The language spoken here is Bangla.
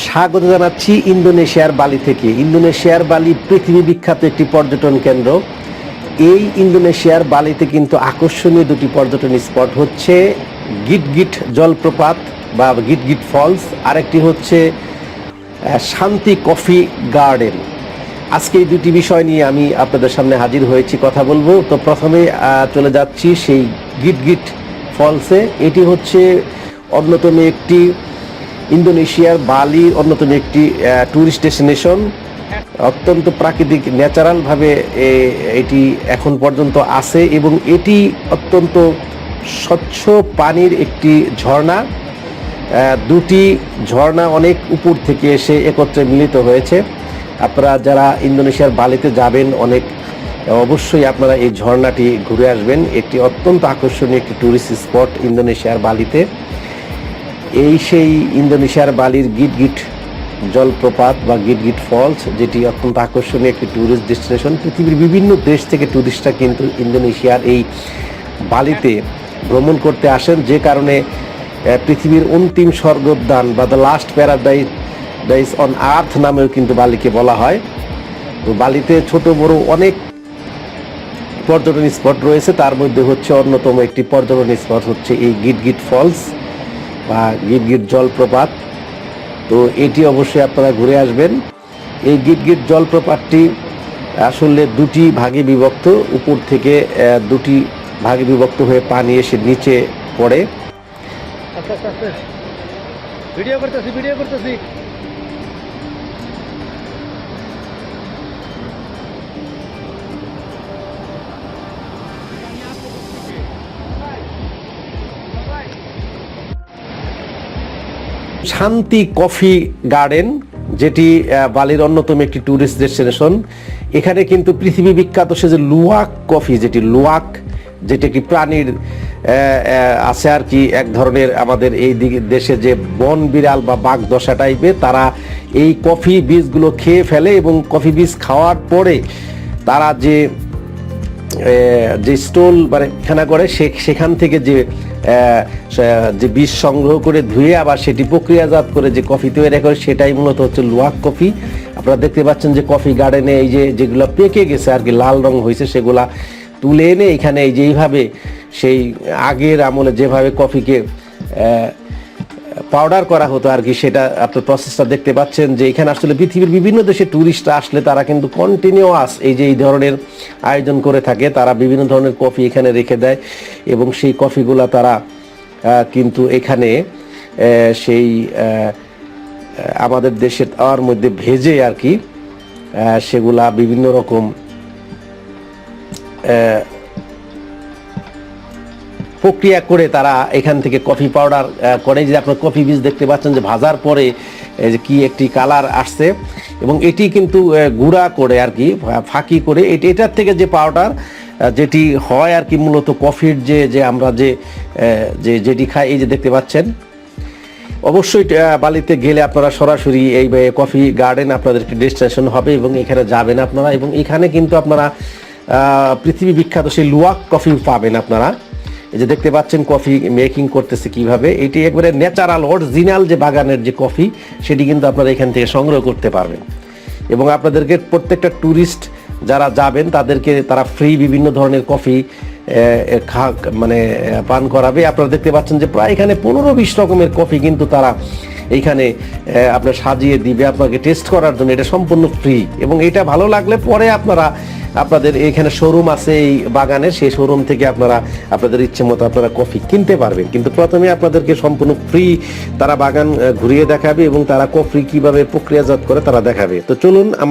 স্বাগত জানাচ্ছি ইন্দোনেশিয়ার বালি থেকে। ইন্দোনেশিয়ার বালি পৃথিবী বিখ্যাত একটি পর্যটন কেন্দ্র। এই ইন্দোনেশিয়ার বালিতে কিন্তু আকর্ষণীয় দুটি পর্যটন স্পট হচ্ছে গিটগিট জলপ্রপাত বা গিটগিট ফলস। আরেকটি হচ্ছে শান্তি কফি গার্ডেন। আজকে এই দুটি বিষয় নিয়ে আমি আপনাদের সামনে হাজির হয়েছি, কথা বলব। তো প্রথমে চলে যাচ্ছি সেই গিটগিট ফলসে। এটি হচ্ছে অন্যতম একটি ইন্দোনেশিয়ার বালির অন্যতম একটি ট্যুরিস্ট ডেস্টিনেশন অত্যন্ত প্রাকৃতিক ন্যাচারালভাবে এটি এখন পর্যন্ত আছে এবং এটি অত্যন্ত স্বচ্ছ পানির একটি ঝর্ণা। দুটি ঝর্ণা অনেক উপর থেকে এসে একত্রে মিলিত হয়েছে। আপনারা যারা ইন্দোনেশিয়ার বালিতে যাবেন, অনেক, অবশ্যই আপনারা এই ঝর্ণাটি ঘুরে আসবেন। একটি অত্যন্ত আকর্ষণীয় একটি ট্যুরিস্ট স্পট ইন্দোনেশিয়ার বালিতে। এই সেই ইন্দোনেশিয়ার বালির গিট গিট জলপ্রপাত বা গিট গিট ফলস, যেটি অত্যন্ত আকর্ষণীয় একটি ট্যুরিস্ট ডেস্টিনেশন পৃথিবীর বিভিন্ন দেশ থেকে ট্যুরিস্টরা কিন্তু ইন্দোনেশিয়ার এই বালিতে ভ্রমণ করতে আসেন, যে কারণে পৃথিবীর অন্তিম স্বর্গোদ্যান বা the last paradise dice on earth নামেও কিন্তু বালিকে বলা হয়। তো বালিতে ছোট, বড় অনেক পর্যটন স্পট রয়েছে, তার মধ্যে হচ্ছে অন্যতম একটি পর্যটন স্পট হচ্ছে এই গিট গিট ফলস। বা গিটগিট জলপ্রপাত। তো এটি অবশ্যই আপনারা ঘুরে আসবেন। এই গিটগিট জলপ্রপাতটি আসলে দুটি ভাগে বিভক্ত। উপর থেকে দুটি ভাগে বিভক্ত হয়ে পানি এসে নিচে পড়ে। আস্তে আস্তে আস্তে ভিডিও করতেছি ভিডিও করতেছি। শান্তি কফি গার্ডেন, যেটি বালির অন্যতম একটি ট্যুরিস্ট ডেস্টিনেশন এখানে কিন্তু পৃথিবী বিখ্যাত সে যে লুয়াক কফি, যেটি লুয়াক, যেটি একটি প্রাণীর আছে আর কি, এক ধরনের আমাদের এই দিকে, দেশে যে বন বিড়াল বা বাঘ দশা টাইপের তারা এই কফি বীজগুলো খেয়ে ফেলে এবং কফি বীজ খাওয়ার পরে তারা যে যে স্টোল মানে খানা করে সেখান থেকে যে যে বীজ সংগ্রহ করে ধুয়ে আবার সেটি প্রক্রিয়াজাত করে যে কফি তৈরি করে, সেটাই মূলত হচ্ছে লুয়াক কফি। আপনারা দেখতে পাচ্ছেন যে কফি গার্ডেনে এই যে, যেগুলো পেকে গেছে আর কি, লাল রং হয়েছে, সেগুলা তুলে এনে এখানে এই যে এইভাবে সেই আগের আমলে যেভাবে কফিকে পাউডার করা হতো আর কি, সেটা আপনার প্রসেসটা দেখতে পাচ্ছেন যে এখানে আসলে পৃথিবীর বিভিন্ন দেশে ট্যুরিস্টরা আসলে তারা কিন্তু কন্টিনিউয়াস এই যে এই ধরনের আয়োজন করে থাকে, তারা বিভিন্ন ধরনের কফি এখানে রেখে দেয় এবং সেই কফিগুলা তারা কিন্তু এখানে সেই আমাদের দেশের তাওয়ার মধ্যে ভেজে আর কি সেগুলা বিভিন্ন রকম প্রক্রিয়া করে তারা এখান থেকে কফি পাউডার করে। যে আপনার কফি বীজ দেখতে পাচ্ছেন যে ভাজার পরে যে কি একটি কালার আসছে। এবং এটি কিন্তু গুঁড়া করে আর কি ফাঁকি করে। এটি, এটার থেকে যে পাউডার যেটি হয় আর কি মূলত কফির যে যে আমরা যে যে, যেটি খাই, এই যে দেখতে পাচ্ছেন। অবশ্যই বালিতে গেলে আপনারা সরাসরি এই কফি গার্ডেন আপনাদের একটি ডেস্টিনেশন হবে এবং এখানে যাবেন আপনারা। এবং এখানে কিন্তু আপনারা পৃথিবী বিখ্যাত সেই লুয়াক কফি পাবেন আপনারা। এই যে দেখতে পাচ্ছেন কফি মেকিং করতেছে কীভাবে, এটি একবারে ন্যাচারাল অরিজিনাল যে বাগানের যে কফি, সেটি কিন্তু আপনারা এখান থেকে সংগ্রহ করতে পারবেন। এবং আপনাদেরকে প্রত্যেকটা ট্যুরিস্ট যারা যাবেন, তাদেরকে তারা ফ্রি বিভিন্ন ধরনের কফি খা মানে পান করাবে। আপনারা দেখতে পাচ্ছেন যে প্রায় এখানে পনেরো বিশ রকমের কফি কিন্তু তারা এইখানে আপনার সাজিয়ে দিবে। আপনাকে টেস্ট করার জন্য এটা সম্পূর্ণ ফ্রি এবং এটা ভালো লাগলে পরে আপনারা আপনাদের এখানে শোরুম আছে এই বাগানে, সেই শোরুম থেকে আপনারা, আপনাদের ইচ্ছে মতো আপনারা কফি কিনতে পারবেন। কিন্তু প্রথমে আপনাদেরকে সম্পূর্ণ ফ্রি তারা বাগান ঘুরিয়ে দেখাবে এবং তারা কফি কীভাবে প্রক্রিয়াজাত করে তারা দেখাবে। তো চলুন, আমার